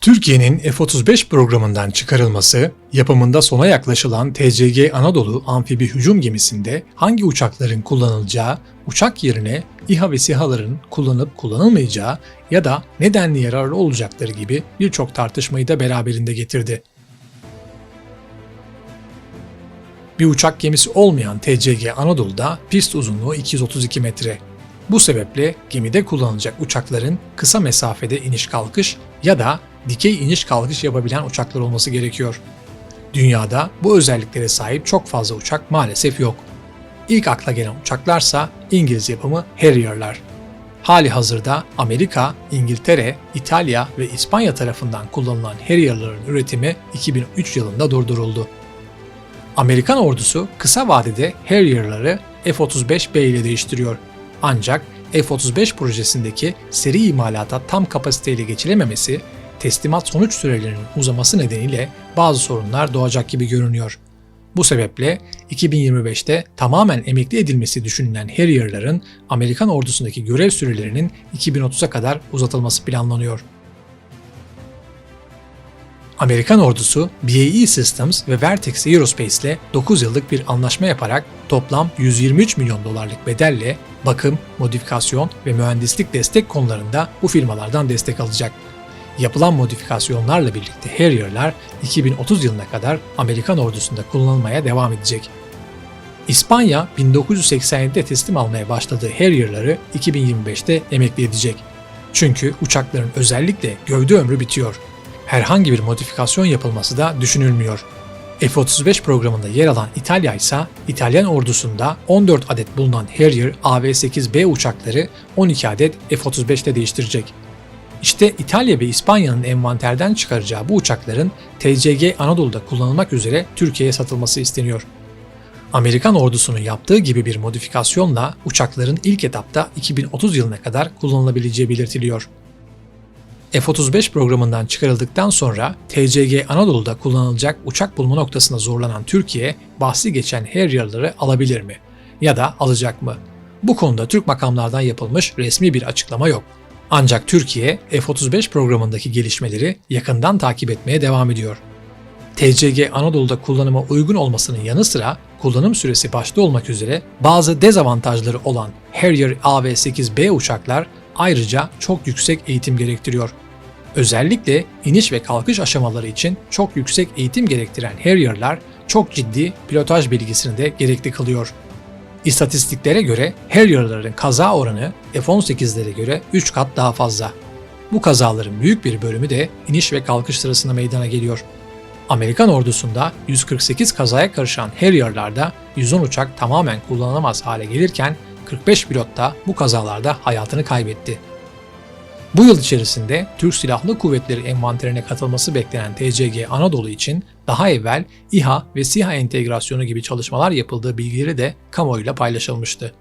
Türkiye'nin F-35 programından çıkarılması, yapımında sona yaklaşılan TCG Anadolu amfibi hücum gemisinde hangi uçakların kullanılacağı, uçak yerine İHA ve SİHA'ların kullanıp kullanılmayacağı ya da nedenli yararlı olacakları gibi birçok tartışmayı da beraberinde getirdi. Bir uçak gemisi olmayan TCG Anadolu'da pist uzunluğu 232 metre. Bu sebeple gemide kullanılacak uçakların kısa mesafede iniş kalkış ya da dikey iniş kalkış yapabilen uçaklar olması gerekiyor. Dünyada bu özelliklere sahip çok fazla uçak maalesef yok. İlk akla gelen uçaklarsa İngiliz yapımı Harrier'lar. Hali hazırda Amerika, İngiltere, İtalya ve İspanya tarafından kullanılan Harrier'ların üretimi 2003 yılında durduruldu. Amerikan ordusu kısa vadede Harrier'ları F-35B ile değiştiriyor. Ancak F-35 projesindeki seri imalata tam kapasiteyle geçilememesi, teslimat sonuç sürelerinin uzaması nedeniyle bazı sorunlar doğacak gibi görünüyor. Bu sebeple 2025'te tamamen emekli edilmesi düşünülen Harrier'ların Amerikan ordusundaki görev sürelerinin 2030'a kadar uzatılması planlanıyor. Amerikan ordusu BAE Systems ve Vertex Aerospace ile 9 yıllık bir anlaşma yaparak toplam 123 milyon dolarlık bedelle bakım, modifikasyon ve mühendislik destek konularında bu firmalardan destek alacak. Yapılan modifikasyonlarla birlikte Harrier'lar 2030 yılına kadar Amerikan ordusunda kullanılmaya devam edecek. İspanya 1987'de teslim almaya başladığı Harrier'ları 2025'te emekli edecek. Çünkü uçakların özellikle gövde ömrü bitiyor herhangi bir modifikasyon yapılması da düşünülmüyor. F-35 programında yer alan İtalya ise İtalyan ordusunda 14 adet bulunan Harrier AV-8B uçakları 12 adet F-35'te değiştirecek. İşte İtalya ve İspanya'nın envanterden çıkaracağı bu uçakların TCG Anadolu'da kullanılmak üzere Türkiye'ye satılması isteniyor. Amerikan ordusunun yaptığı gibi bir modifikasyonla uçakların ilk etapta 2030 yılına kadar kullanılabileceği belirtiliyor. F-35 programından çıkarıldıktan sonra TCG Anadolu'da kullanılacak uçak bulma noktasında zorlanan Türkiye, bahsi geçen Harrier'ları alabilir mi? Ya da alacak mı? Bu konuda Türk makamlardan yapılmış resmi bir açıklama yok. Ancak Türkiye, F-35 programındaki gelişmeleri yakından takip etmeye devam ediyor. TCG Anadolu'da kullanıma uygun olmasının yanı sıra kullanım süresi başta olmak üzere bazı dezavantajları olan Harrier AV-8B uçaklar ayrıca çok yüksek eğitim gerektiriyor. Özellikle iniş ve kalkış aşamaları için çok yüksek eğitim gerektiren Harrier'lar çok ciddi pilotaj bilgisini de gerekli kılıyor. İstatistiklere göre Harrier'ların kaza oranı F-18'lere göre 3 kat daha fazla. Bu kazaların büyük bir bölümü de iniş ve kalkış sırasında meydana geliyor. Amerikan ordusunda 148 kazaya karışan Harrier'larda 110 uçak tamamen kullanılamaz hale gelirken 45 pilot da bu kazalarda hayatını kaybetti. Bu yıl içerisinde Türk Silahlı Kuvvetleri envanterine katılması beklenen TCG Anadolu için daha evvel İHA ve SİHA entegrasyonu gibi çalışmalar yapıldığı bilgileri de kamuoyuyla paylaşılmıştı.